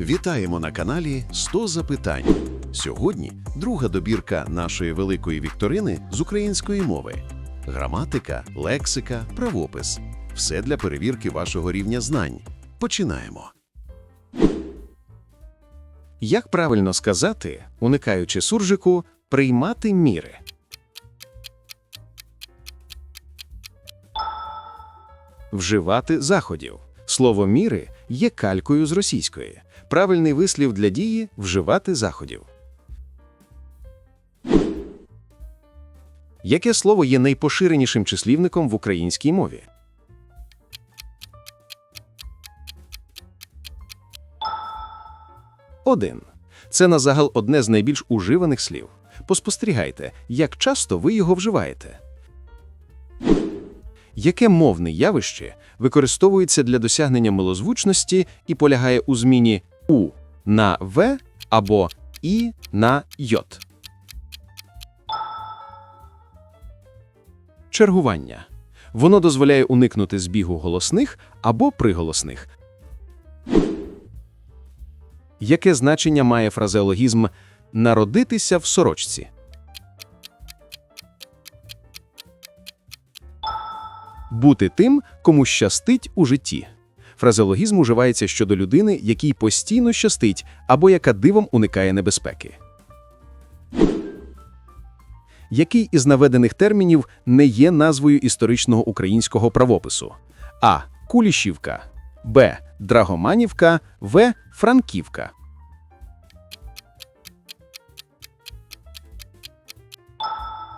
Вітаємо на каналі 100 запитань. Сьогодні друга добірка нашої великої вікторини з української мови. Граматика, лексика, правопис. Все для перевірки вашого рівня знань. Починаємо. Як правильно сказати, уникаючи суржику, приймати міри? Вживати заходів. Слово міри є калькою з російської. Правильний вислів для дії вживати заходів. Яке слово є найпоширенішим числівником в українській мові? Один. Це на загал одне з найбільш уживаних слів. Поспостерігайте, як часто ви його вживаєте. Яке мовне явище використовується для досягнення милозвучності і полягає у зміні у на в або і на йот? Чергування. Воно дозволяє уникнути збігу голосних або приголосних. Яке значення має фразеологізм народитися в сорочці? Бути тим, кому щастить у житті. Фразеологізм уживається щодо людини, якій постійно щастить або яка дивом уникає небезпеки. Який із наведених термінів не є назвою історичного українського правопису? А. Кулішівка, Б. Драгоманівка, В. Франківка.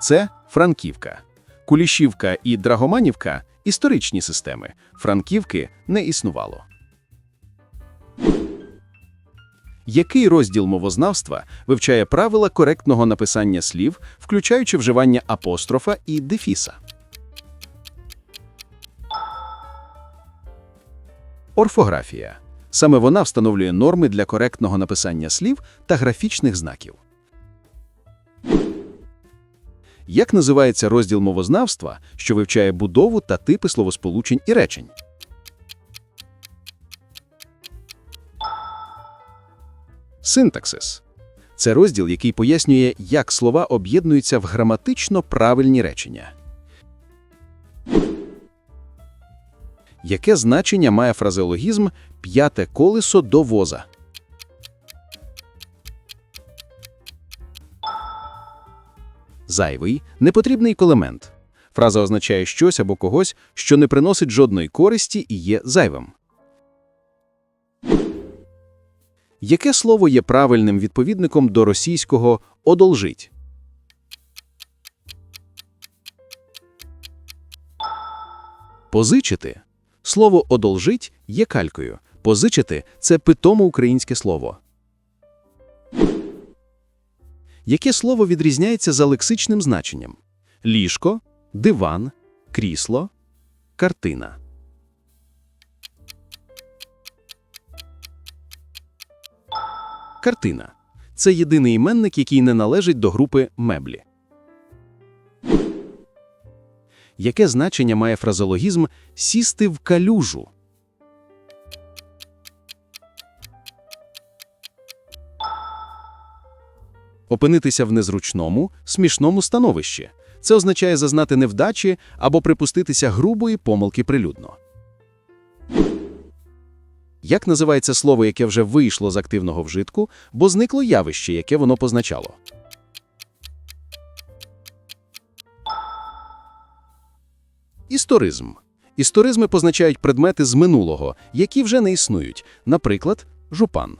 Це Франківка. Кулішівка і Драгоманівка історичні системи. Франківки не існувало. Який розділ мовознавства вивчає правила коректного написання слів, включаючи вживання апострофа і дефіса? Орфографія. Саме вона встановлює норми для коректного написання слів та графічних знаків. Як називається розділ мовознавства, що вивчає будову та типи словосполучень і речень? Синтаксис це розділ, який пояснює, як слова об'єднуються в граматично правильні речення. Яке значення має фразеологізм п'яте колесо до воза? Зайвий непотрібний колемент. Фраза означає щось або когось, що не приносить жодної користі і є зайвим. Яке слово є правильним відповідником до російського одолжить? Позичити. Слово одолжить є калькою. Позичити це питомо українське слово. Яке слово відрізняється за лексичним значенням? Ліжко, диван, крісло, картина. Картина це єдиний іменник, який не належить до групи меблі. Яке значення має фразеологізм сісти в калюжу? Опинитися в незручному, смішному становищі. Це означає зазнати невдачі або припуститися грубої помилки прилюдно. Як називається слово, яке вже вийшло з активного вжитку, бо зникло явище, яке воно позначало? Історизм. Історизми позначають предмети з минулого, які вже не існують, наприклад, жупан.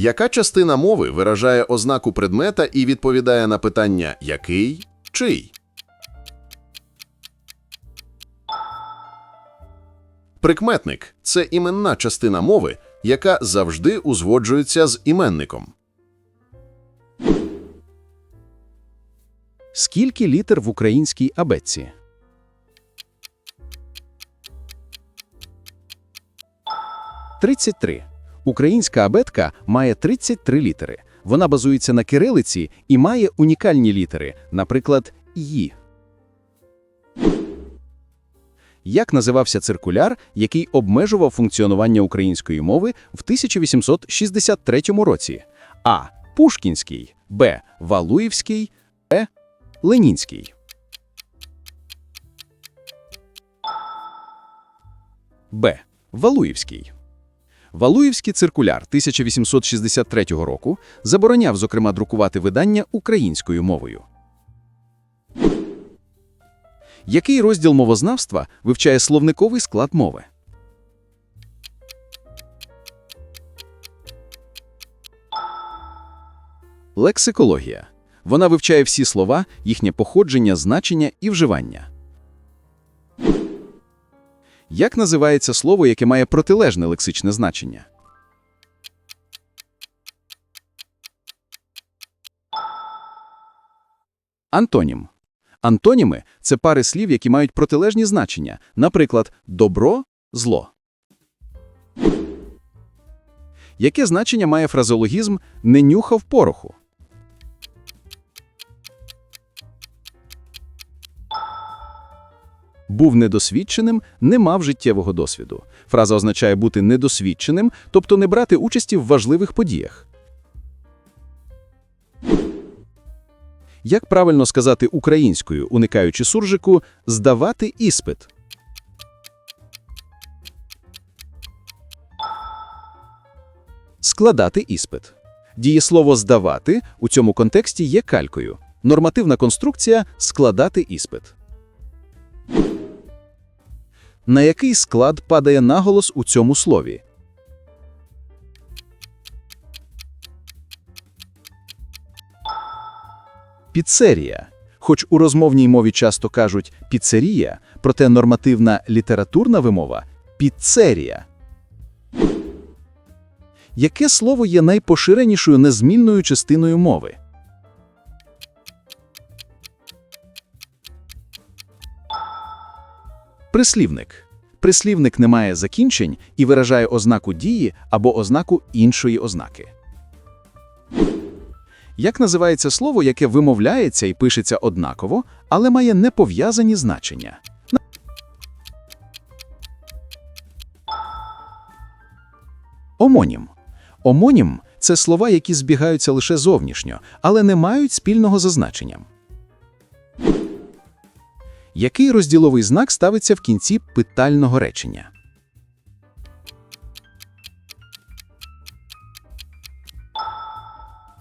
Яка частина мови виражає ознаку предмета і відповідає на питання який, чий? Прикметник це іменна частина мови, яка завжди узгоджується з іменником. Скільки літер в українській абетці? Тридцять три. Українська абетка має 33 літери. Вона базується на кирилиці і має унікальні літери, наприклад, «ї». Як називався циркуляр, який обмежував функціонування української мови в 1863 році? А. Пушкінський, Б. Валуївський, Е. Ленінський. Б. Валуївський. Валуївський циркуляр 1863 року забороняв, зокрема, друкувати видання українською мовою. Який розділ мовознавства вивчає словниковий склад мови? Лексикологія. Вона вивчає всі слова, їхнє походження, значення і вживання. Як називається слово, яке має протилежне лексичне значення? Антонім. Антоніми – це пари слів, які мають протилежні значення, наприклад, добро – зло. Яке значення має фразеологізм «не нюхав пороху»? Був недосвідченим, не мав життєвого досвіду. Фраза означає бути недосвідченим, тобто не брати участі в важливих подіях. Як правильно сказати українською, уникаючи суржику, здавати іспит? Складати іспит. Дієслово здавати у цьому контексті є калькою. Нормативна конструкція складати іспит. На який склад падає наголос у цьому слові? Піцерія. Хоч у розмовній мові часто кажуть піцерія, проте нормативна літературна вимова піцерія. Яке слово є найпоширенішою незмінною частиною мови? Прислівник. Прислівник не має закінчень і виражає ознаку дії або ознаку іншої ознаки. Як називається слово, яке вимовляється і пишеться однаково, але має непов'язані значення? Омонім. Омонім – це слова, які збігаються лише зовнішньо, але не мають спільного за значенням. Який розділовий знак ставиться в кінці питального речення?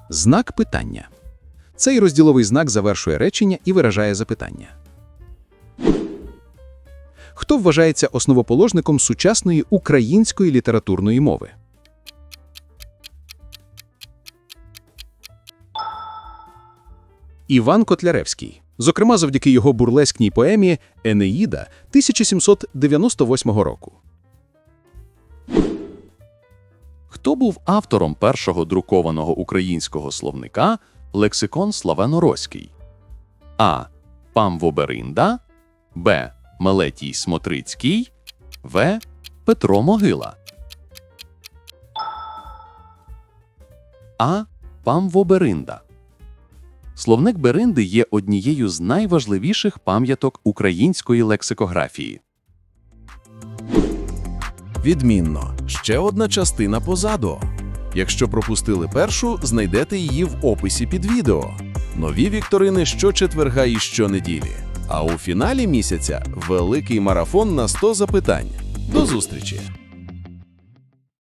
Знак питання. Цей розділовий знак завершує речення і виражає запитання. Хто вважається основоположником сучасної української літературної мови? Іван Котляревський. Зокрема, завдяки його бурлескній поемі Енеїда 1798 року. Хто був автором першого друкованого українського словника лексикон славяно-роський? А. Пам Воберинда, Б. Мелетій Смотрицький, В. Петро Могила. А. Пам Воберинда. Словник Беринди є однією з найважливіших пам'яток української лексикографії. Відмінно. Ще одна частина позаду. Якщо пропустили першу, знайдете її в описі під відео. Нові вікторини щочетверга і щонеділі. А у фіналі місяця великий марафон на 100 запитань. До зустрічі!